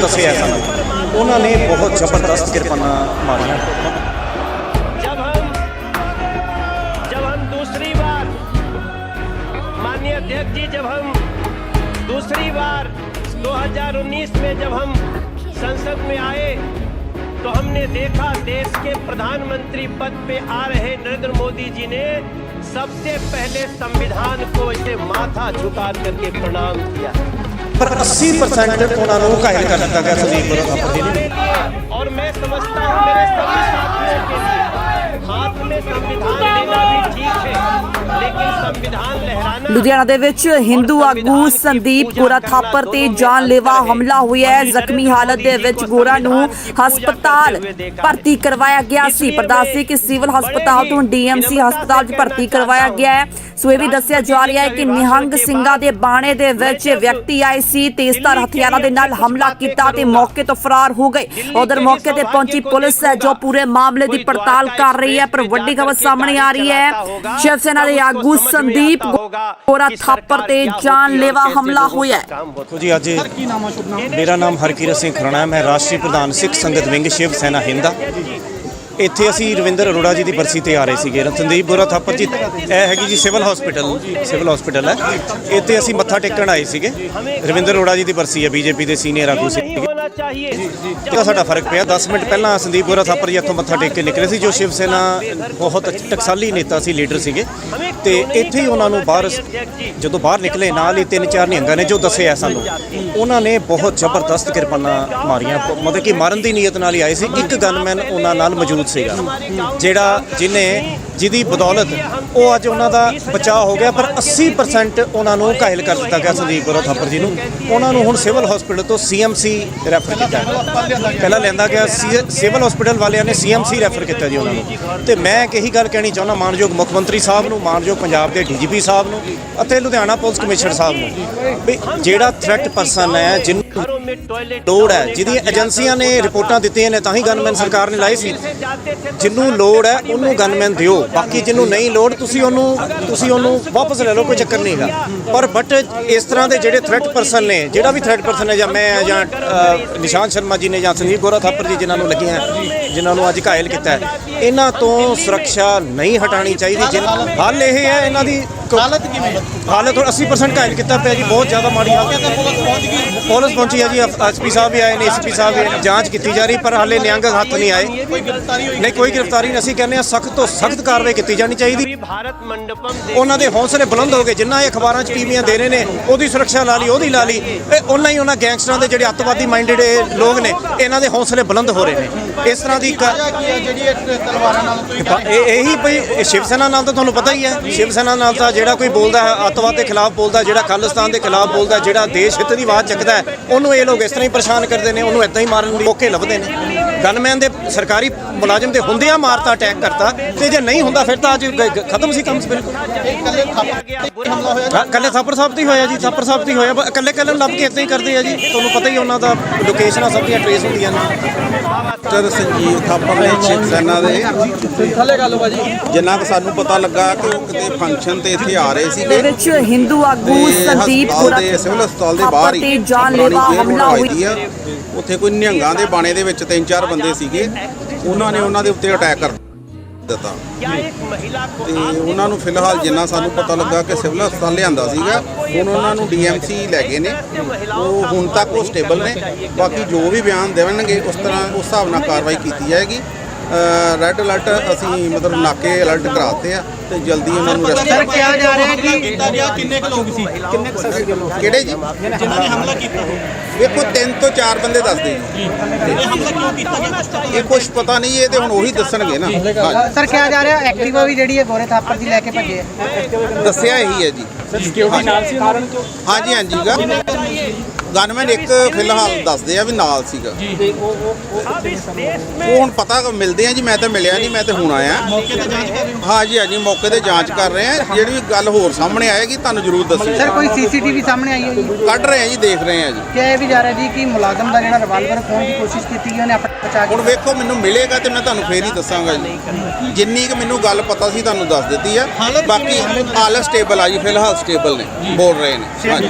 ਦੱਸਿਆ ਸਾਨੂੰ ਉਹਨਾਂ ਨੇ ਬਹੁਤ ਜ਼ਬਰਦਸਤ ਕਿਰਪਾਨਾਂ ਮਾਰੀਆਂ जब हम जब हम दूसरी बार माननीय अध्यक्ष जी जब हम दूसरी बार 2019 में जब हम संसद में आए तो हमने देखा देश के प्रधानमंत्री पद पे आ रहे नरेंद्र मोदी जी ने सबसे पहले संविधान को इसे माथा झुका करके प्रणाम किया ਪਰ 80% ਉਹਨਾਂ ਨੂੰ ਘਾਇਲ ਕਰ ਦਿੱਤਾ ਗਿਆ ਸੰਦੀਪ ਬਰੋ ਥਾਪਰ ਜੀ ਨੇ हमारे लिए और मैं समझता हूँ मेरे सभी साथियों के लिए हाथ में संविधान लेना भी ठीक है लेकिन संविधान लहराना ਲੁਧਿਆਣਾ ਦੇ ਵਿੱਚ ਹਿੰਦੂ ਆਗੂ ਸੰਦੀਪ ਗੋਰਾ ਥਾਪਰ ਤੇ ਜਾਨਲੇਵਾ ਹਮਲਾ ਹੋਇਆ ਹੈ। ਜ਼ਖਮੀ ਹਾਲਤ ਦੇ ਵਿੱਚ ਗੋਰਾ ਨੂੰ ਹਸਪਤਾਲ ਭਰਤੀ ਕਰਵਾਇਆ ਗਿਆ ਸੀ। ਪ੍ਰਦਾਸੀ ਕਿ ਸਿਵਲ ਹਸਪਤਾਲ ਤੋਂ ਡੀਐਮਸੀ ਹਸਪਤਾਲ 'ਚ ਭਰਤੀ ਕਰਵਾਇਆ ਗਿਆ। ਹੈ। ਸੋ ਇਹ ਵੀ ਦੱਸਿਆ ਜਾ ਰਿਹਾ ਹੈ ਕਿ ਨਿਹੰਗ ਸਿੰਘਾਂ ਦੇ ਬਾਣੇ ਦੇ ਵਿੱਚ ਵਿਅਕਤੀ ਆਏ ਸੀ। ਤੇਜ਼ਧਾਰ ਹਥਿਆਰਾਂ ਦੇ ਨਾਲ ਹਮਲਾ ਕੀਤਾ ਤੇ ਮੌਕੇ ਤੋਂ ਫਰਾਰ ਹੋ ਗਏ। ਉਧਰ ਮੌਕੇ ਤੇ ਪਹੁੰਚੀ ਪੁਲਿਸ ਹੈ ਜੋ ਪੂਰੇ ਮਾਮਲੇ ਦੀ ਪੜਤਾਲ ਕਰ ਰਹੀ ਹੈ ਪਰ ਵੱਡੀ ਖਬਰ ਸਾਹਮਣੇ ਆ ਰਹੀ ਹੈ। ਸ਼ਿਵ ਸੈਨਾ ਦੇ ਆਗੂ ਸੰਦੀਪ ਕੋਰਾ ਥਾਪਰ ਤੇ ਜਾਨਲੇਵਾ ਹਮਲਾ ਹੋਇਆ ਹੈ? ਦੇਖੋ ਜੀ ਅੱਜ ਮੇਰਾ ਨਾਮ ਹਰਕੀਰਤ ਸਿੰਘ ਖਰਾਣਾ ਮੈਂ ਰਾਸ਼ਟਰੀ ਪ੍ਰਧਾਨ ਸਿੱਖ ਸੰਗਤ ਵਿੰਗ ਸ਼ਿਵ ਸੈਨਾ ਹਿੰਦਾ। ਇੱਥੇ ਅਸੀਂ ਰਵਿੰਦਰ ਅਰੋੜਾ ਜੀ ਦੀ ਬਰਸੀ ਤੇ ਆ ਰਹੇ ਸੀਗੇ। ਸੰਦੀਪ ਬੋਰਾ ਥਾਪਰ ਜੀ ਇਹ ਹੈਗੀ ਜੀ ਸਿਵਲ ਹਸਪੀਟਲ ਸਿਵਲ ਹਸਪੀਟਲ ਹੈ। ਇੱਥੇ ਅਸੀਂ ਮੱਥਾ ਟੇਕਣ ਆਏ ਸੀਗੇ। ਰਵਿੰਦਰ ਅਰੋੜਾ ਜੀ ਦੀ ਬਰਸੀ ਹੈ ਬੀਜੇਪੀ ਦੇ ਸੀਨੀਅਰ ਆਗੂ ਸੀ चाहिए ਇਹਦਾ ਸਾਡਾ ਫਰਕ ਪਿਆ 10 ਮਿੰਟ ਪਹਿਲਾਂ ਸੰਦੀਪ ਬੋਰਾ ਥਾਪਰ ਜੀ ਇੱਥੋਂ ਮੱਥਾ ਟੇਕ ਕੇ ਨਿਕਲੇ ਸੀ ਜੋ ਸ਼ਿਵ ਸੈਨਾ ਬਹੁਤ ਅੱਛ- ਟਕਸਾਲੀ ਨੇਤਾ ਸੀ ਲੀਡਰ ਸੀਗੇ ਤੇ ਇੱਥੇ ਹੀ ਉਹਨਾਂ ਨੂੰ ਬਾਹਰ ਜਦੋਂ ਬਾਹਰ ਨਿਕਲੇ ਨਾਲ ਹੀ ਤਿੰਨ ਚਾਰ ਨਿਹੰਗਾਂ ਨੇ ਜੋ ਦੱਸਿਆ ਸਾਨੂੰ ਉਹਨਾਂ ਨੇ ਬਹੁਤ ਜ਼ਬਰਦਸਤ ਕਿਰਪਾਨਾਂ ਮਾਰੀਆਂ ਮਤਲਬ ਕਿ ਮਾਰਨ ਦੀ ਨੀਅਤ ਨਾਲ ਹੀ ਆਏ ਸੀ ਇੱਕ ਗਨਮੈਨ ਉਹਨਾਂ ਨਾਲ ਮੌਜੂਦ ਸੀਗਾ ਜਿਹੜਾ ਜਿਨੇ ਜਿਹਦੀ ਬਦੌਲਤ ਉਹ ਅੱਜ ਉਹਨਾਂ ਦਾ ਬਚਾਅ ਹੋ ਗਿਆ ਪਰ 80% ਉਹਨਾਂ ਨੂੰ ਘਾਇਲ ਕਰ ਦਿੱਤਾ ਗਿਆ ਸੰਦੀਪ ਬੋਰਾ ਥਾਪਰ ਜੀ ਨੂੰ ਉਹਨਾਂ ਨੂੰ ਹੁਣ ਸਿਵਲ ਹਸਪੀਟਲ ਤੋਂ ਸੀਐਮਸੀ ਰੈਫਰ ਕੀਤਾ ਪਹਿਲਾਂ ਲੈਂਦਾ ਗਿਆ ਸਿਵਲ ਹਸਪੀਟਲ ਵਾਲਿਆਂ ਨੇ ਸੀਐਮਸੀ ਰੈਫਰ ਕੀਤਾ ਜੀ ਉਹਨਾਂ ਨੂੰ। ਤੇ ਮੈਂ ਇੱਕ ਇਹੀ ਗੱਲ ਕਹਿਣੀ ਚਾਹੁੰਦਾ, ਮਾਨਯੋਗ ਮੁੱਖ ਮੰਤਰੀ ਸਾਹਿਬ ਨੂੰ, ਮਾਨਯੋਗ ਪੰਜਾਬ ਦੇ ਡੀਜੀਪੀ ਸਾਹਿਬ ਨੂੰ, ਅਤੇ ਲੁਧਿਆਣਾ ਪੁਲਿਸ ਕਮਿਸ਼ਨਰ ਸਾਹਿਬ ਨੂੰ ਵੀ ਜਿਹੜਾ ਥ੍ਰੈਟ ਪਰਸਨ ਹੈ, ਜਿਹਨੂੰ ਲੋੜ ਹੈ ਜਿਹਦੀ ਏਜੰਸੀਆਂ ਨੇ ਰਿਪੋਰਟਾਂ ਦਿੱਤੀਆਂ ਨੇ, ਤਾਂ ਹੀ ਗਨਮੈਨ ਸਰਕਾਰ ਨੇ ਲਾਈ ਸੀ। ਜਿੰਨੂੰ ਲੋੜ ਹੈ, ਉਹਨੂੰ ਗਨਮੈਨ ਦਿਓ। ਬਾਕੀ ਜਿੰਨੂੰ ਨਹੀਂ ਲੋੜ, ਤੁਸੀਂ ਉਹਨੂੰ ਤੁਸੀਂ ਉਹਨੂੰ ਵਾਪਸ ਲੈ ਲਓ, ਕੋਈ ਚੱਕਰ ਨਹੀਂਗਾ ਪਰ ਬਟ ਇਸ ਤਰ੍ਹਾਂ ਦੇ ਜਿਹੜੇ ਥ੍ਰੈਟ ਪਰਸਨ ਨੇ, ਜਿਹੜਾ ਵੀ ਥ੍ਰੈਟ ਪਰਸਨ ਹੈ, ਜਾਂ ਮੈਂ ਜਾਂ ਅ, ਨਿਸ਼ਾਂਤ ਸ਼ਰਮਾ ਜੀ ਨੇ ਜਾਂ ਸੰਦੀਪ ਗੋਰਾ ਥਾਪਰ ਜੀ ਜਿਨ੍ਹਾਂ ਨੂੰ ਲੱਗੀਆਂ ਜਿਨ੍ਹਾਂ ਨੂੰ ਅੱਜ ਘਾਇਲ ਕੀਤਾ ਹੈ ਇਹਨਾਂ ਤੋਂ ਸੁਰੱਖਿਆ ਨਹੀਂ ਹਟਾਣੀ ਚਾਹੀਦੀ ਜਿਨ ਹੱਲ ਇਹ ਹੈ ਇਹਨਾਂ ਦੀ ਹਾਲਤ ਕਿਵੇਂ ਹਾਲਤ ਹੁਣ 80% ਘਾਇਲ ਕੀਤਾ ਪਿਆ ਜੀ ਬਹੁਤ ਜ਼ਿਆਦਾ ਮਾੜੀ ਹਾਲਤ ਹੈ ਪੁਲਿਸ ਪਹੁੰਚੀ ਹੈ ਜੀ ਐਸਪੀ ਸਾਹਿਬ ਵੀ ਆਏ ਨੇ ਐਸਪੀ ਸਾਹਿਬ ਵੀ ਜਾਂਚ ਕੀਤੀ ਜਾ ਰਹੀ ਪਰ ਹਾਲੇ ਨਿਹੰਗ ਹੱਥ ਨਹੀਂ ਆਏ ਨਹੀਂ ਕੋਈ ਗ੍ਰਿਫਤਾਰੀ ਨਹੀਂ ਅਸੀਂ ਕਹਿੰਦੇ ਆ ਸਖਤ ਤੋਂ ਸਖਤ ਕਾਰਵਾਈ ਕੀਤੀ ਜਾਣੀ ਚਾਹੀਦੀ अभी भारत मंडपम ਉਹਨਾਂ ਦੇ ਹੌਸਲੇ ਬੁਲੰਦ ਹੋ ਗਏ ਜਿੰਨਾ ਇਹ ਅਖਬਾਰਾਂ 'ਚ ਟੀਵੀਆਂ ਦੇ ਰਹੇ ਨੇ ਉਹਦੀ ਸੁਰੱਖਿਆ ਲਾ ਲਈ ਉਹਦੀ ਲਾ ਲਈ ਇਹ ਉਹਨਾਂ ਹੀ ਉਹਨਾਂ ਗੈਂਗਸਟਰਾਂ ਦੇ ਜਿਹੜੇ ਅੱਤਵਾਦੀ ਮਾਈਂਡਡ ਲੋਕ ਨੇ ਇਹਨਾਂ ਦੇ ਹੌਸਲੇ ਬੁਲੰਦ ਹੋ ਰਹੇ ਨੇ। ਇਸ ਤਰ੍ਹਾਂ ਦੀ ਇਹ ਇਹੀ ਭਈ ਸ਼ਿਵ ਸੈਨਾ ਨਾਲ ਤਾਂ ਤੁਹਾਨੂੰ ਪਤਾ ਹੀ ਹੈ। ਸ਼ਿਵ ਸੈਨਾ ਨਾਲ ਤਾਂ ਜਿਹੜਾ ਕੋਈ ਬੋਲਦਾ ਹੈ ਅੱਤਵਾਦ ਦੇ ਖਿਲਾਫ ਬੋਲਦਾ ਜਿਹੜਾ ਖਾਲਿਸਤਾਨ ਦੇ ਖਿਲਾਫ ਬੋਲਦਾ ਜਿਹੜਾ ਦੇਸ਼ ਹਿੱਤ ਦੀ ਆਵਾਜ਼ ਚੱਕਦਾ ਹੈ ਉਹਨੂੰ ਇਹ ਲੋਕ ਇਸ ਤਰ੍ਹਾਂ ਹੀ ਪਰੇਸ਼ਾਨ ਕਰਦੇ ਨੇ ਉਹਨੂੰ ਇਦਾਂ ਹੀ ਮਾਰਨ ਦੀ ਮੌਕੇ ਲੱਭਦੇ ਨੇ। ਗਨਮੈਨ ਦੇ ਸਰਕਾਰੀ ਮੁਲਾਜ਼ਮ ਦੇ ਹੁੰਦਿਆਂ ਮਾਰਤਾ ਅਟੈਕ ਕਰਤਾ ਤੇ ਜੇ ਨਹੀਂ ਹੁੰਦਾ ਫਿਰ ਤਾਂ ਅੱਜ ਖਤਮ ਸੀ ਕੰਮ ਬਿਲਕੁਲ ਹਾਂ, ਕੱਲੇ ਥਾਪਰ ਸਾਹਿਬ ਤੇ ਹੀ ਹੋਇਆ ਜੀ ਥਾਪਰ ਸਾਹਿਬ ਤੇ ਹੀ ਹੋਇਆ ਬ- ਕੱਲੇ ਕੱਲੇ ਨੂੰ ਲੱਭ ਕੇ ਇਦਾਂ ਹੀ ਕਰਦੇ ਆ ਜੀ ਤੁਹਾਨੂੰ ਪਤਾ ਹੀ ਉਹਨਾਂ ਦਾ ਲੋਕੇਸ਼ਨਾਂ ਸਭ ਦੀਆਂ ਟ੍ਰੇਸ ਹੁੰਦੀਆਂ ਨੇ। ਡਾਕਟਰ ਸੰਜੀਵ ਥਾਪਰ ਨੇ ਸ਼ਿਵ ਸੈਨਾ ਦੇ। ਥੱਲੇ ਗੱਲ ਬਾਜੀ। ਜਿੰਨਾ ਕੁ ਸਾਨੂੰ ਪਤਾ ਲੱਗਾ ਕਿ ਉਹ ਕਿਤੇ ਫੰਕਸ਼ਨ ਤੇ ਇੱਥੇ ਆ ਰਹੇ ਦੇ ਸੀਗੇ ਵਿੱਚ ਹਿੰਦੂ ਆਗੂ ਸੰਦੀਪ ਗੋਰਾ ਦੇ ਸਿਵਲ ਹਸਪਤਾਲ ਦੇ ਬਾਹਰ ਹੀ ਜਾਨਲੇਵਾ ਹਮਲਾ ਹੋਈ। ਦੀ ਉੱਥੇ ਕੋਈ ਨਿਹੰਗਾਂ ਦੇ ਬਾਣੇ ਦੇ ਵਿੱਚ ਤਿੰਨ ਚਾਰ ਬੰਦੇ ਸੀਗੇ। ਉਹਨਾਂ ਨੇ ਉਹਨਾਂ ਦੇ ਉੱਤੇ ਅਟੈਕ ਕਰ ਦਿੱਤਾ। ਤੇ ਉਹਨਾਂ ਨੂੰ ਫਿਲਹਾਲ ਜਿੰਨਾ ਸਾਨੂੰ ਪਤਾ ਲੱਗਾ ਕਿ ਸਿਵਲ ਹਸਪਤਾਲ ਲਿਆਂਦਾ ਸੀਗਾ ਹੁਣ ਉਹਨਾਂ ਨੂੰ ਡੀਐਮਸੀ ਲੈ ਗਏ ਨੇ। ਉਹ ਹੁਣ ਤੱਕ ਉਹ ਸਟੇਬਲ ਨੇ। ਬਾਕੀ ਜੋ ਵੀ ਬਿਆਨ ਦੇਵਣਗੇ ਉਸ ਤਰ੍ਹਾਂ ਉਸ ਹਿਸਾਬ ਨਾਲ ਕਾਰਵਾਈ ਕੀਤੀ ਜਾਏਗੀ। ਰੈੱਡ ਅਲਰਟ ਅਸੀਂ ਮਤਲਬ ਨਾਕੇ ਅਲਰਟ ਕਰਾਤੇ ਆ ਤੇ ਜਲਦੀ ਉਹਨਾਂ ਨੂੰ ਰੈਸਟ ਸਰ ਕਿਹਾ ਜਾ ਰਿਹਾ ਹੈ ਕਿ ਕੀਤਾ ਗਿਆ ਕਿੰਨੇ ਕੁ ਲੋਕ ਸੀ? ਕਿੰਨੇ ਕੁ ਸੀ? ਕਿਹੜੇ ਜੀ? ਜਿਨ੍ਹਾਂ ਨੇ ਹਮਲਾ ਕੀਤਾ ਵੇਖੋ ਤਿੰਨ ਤੋਂ ਚਾਰ ਬੰਦੇ ਦੱਸਦੇ ਜੀ। ਇਹ ਹਮਲਾ ਕਿਉਂ ਕੀਤਾ ਗਿਆ? ਕੁਛ ਪਤਾ ਇਹ ਕੁਝ ਪਤਾ ਨਹੀਂ ਇਹ ਤੇ ਹੁਣ ਉਹੀ ਦੱਸਣਗੇ ਨਾ। ਹਾਂਜੀ। ਸਰ ਕਿਹਾ ਜਾ ਰਿਹਾ ਐਕਟਿਵਾ ਵੀ ਜਿਹੜੀ ਹੈ ਗੋਰੇ ਥਾਪਰ ਦੀ ਲੈ ਕੇ ਭੱਜੇ ਆ। ਦੱਸਿਆ ਇਹੀ ਹੈ ਜੀ। ਸਿਕਿਉਰਿਟੀ ਨਾਲ ਸੀ ਹਾਂਜੀ ਹਾਂਜੀ। ਗਾ ਗਨਮੈਨ ਇੱਕ ਫਿਲਹਾਲ ਦੱਸਦੇ ਆ ਵੀ ਨਾਲ ਸੀਗਾ। ਉਹ ਹੁਣ ਪਤਾ ਮਿਲਦੇ ਆ ਜੀ ਮੈਂ ਤਾਂ ਮਿਲਿਆ ਨਹੀਂ ਮੈਂ ਤਾਂ ਹੁਣ ਆਇਆ। ਹਾਂਜੀ ਹਾਂਜੀ ਮੌਕੇ ਤੇ ਜਾਂਚ ਕਰ ਰਹੇ ਆ। ਜਿਹੜੀ ਵੀ ਗੱਲ ਹੋਰ ਸਾਹਮਣੇ ਆਏਗੀ ਤੁਹਾਨੂੰ ਜ਼ਰੂਰ ਦੱਸੀ ਸਰ ਕੋਈ ਸੀਸੀਟੀਵੀ ਸਾਹਮਣੇ ਆਈ ਹੋਈ ਕੱਢ ਰਹੇ ਆ ਜੀ ਦੇਖ ਰਹੇ ਆ ਜੀ। ਕਿਹਾ ਇਹ ਵੀ ਜਾ ਰਿਹਾ ਜੀ ਕਿ ਮੁਲਾਜ਼ਮ ਦਾ ਜਿਹੜਾ ਰਿਵਾਲਵਰ ਖੋਣ ਦੀ ਕੋਸ਼ਿਸ਼ ਕੀਤੀ ਗਈ ਉਹਨੇ ਆਪਣਾ ਹੁਣ ਵੇਖੋ ਮੈਨੂੰ ਮਿਲੇਗਾ ਤੇ ਮੈਂ ਤੁਹਾਨੂੰ ਫੇਰ ਹੀ ਦੱਸਾਂਗਾ ਜੀ ਜਿੰਨੀ ਕਿ ਮੈਨੂੰ ਗੱਲ ਪਤਾ ਸੀ ਤੁਹਾਨੂੰ ਦੱਸ ਦਿੱਤੀ ਆ ਬਾਕੀ ਹਾਲਤ ਸਟੇਬਲ ਆ ਜੀ ਫਿਲਹਾਲ ਸਟੇਬਲ ਨੇ ਬੋਲ ਰਹੇ ਨੇ ਹਾਂਜੀ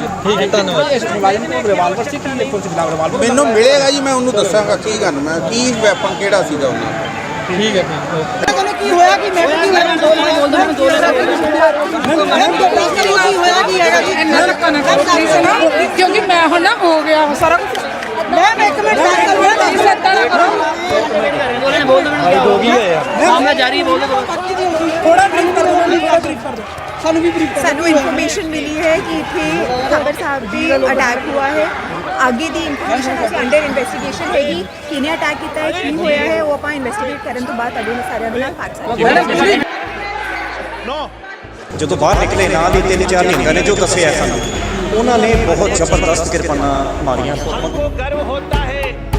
ਮੈਨੂੰ ਮਿਲੇਗਾ ਜੀ ਮੈਂ ਉਹਨੂੰ ਦੱਸਾਂਗਾ ਕੀ ਗੱਲ ਮੈਂ ਕੀ ਵੈਪਨ ਕਿਹੜਾ ਸੀਗਾ ਉਹਨਾਂ ਦਾ ਤੁਹਾਨੂੰ ਕੀ ਹੋਇਆ ਕਿ ਮੈਂ ਕੀ ਹੋਇਆ ਦੋ ਮਿੰਟ ਬੋਲ ਦੋ ਦੋ ਮਿੰਟ ਕੀ ਹੋਇਆ ਕੀ ਹੈਗਾ ਜੀ ਇੰਨਾ ਧੱਕਾ ਨਾ ਕਰੋ please ਨਾ ਕਿਉਂਕਿ ਮੈਂ ਹੁਣ ਨਾ ਹੋ ਗਿਆ ਸਾਰਾ ਕੁਝ ਮੈਂ ਇੱਕ ਮਿੰਟ ਪਲੀਜ਼ ਏਦਾਂ ਨਾ ਕਰੋ ਡੋਗੀ ਹੈ ਯਾਰ ਕਰੋ ਮੈਂ ਜਾਰੀ ਬੋਲ ਪੱਕੀ ਦੀ ਹੁੰਦੀ ਥੋੜਾ ਬ੍ਰੀਫ ਕਰ ਦਿਓ ਮੈਨੂੰ ਬ੍ਰੀਫ ਕਰ ਦਿਓ ਸਾਨੂੰ ਵੀ ਬ੍ਰੀਫ ਸਾਨੂੰ ਇਨਫੋਰਮੇਸ਼ਨ ਮਿਲੀ ਹੈ ਕਿ ਇੱਥੇ ਖਬਰ ਸਾਹਿਬ ਦੀ ਅਟੈਕ ਹੋਇਆ ਹੈ। ਅੱਗੇ ਦੀ ਇਨਫੋਰਮੇਸ਼ਨ ਅਸੀਂ ਅੰਡਰ ਇਨਵੈਸਟੀਗੇਸ਼ਨ ਹੈਗੀ। ਕਿਹਨੇ ਅਟੈਕ ਕੀਤਾ ਹੈ ਕੀ ਹੋਇਆ ਹੈ ਉਹ ਆਪਾਂ ਇਨਵੈਸਟੀਗੇਟ ਕਰਨ ਤੋਂ ਬਾਅਦ ਅਗਲੇ ਸਾਰਿਆਂ ਦੇ ਨਾਲ ਫੈਕਟਸ ਜਦੋਂ ਬਾਹਰ ਨਿਕਲੇ ਨਾਲ ਦੀ ਤਿੰਨ ਚਾਰ ਨਿਹੰਗਾਂ ਨੇ ਜੋ ਦੱਸਿਆ ਸਾਨੂੰ ਉਹਨਾਂ ਨੇ ਬਹੁਤ ਜ਼ਬਰਦਸਤ ਕਿਰਪਾਨਾਂ ਮਾਰੀਆਂ।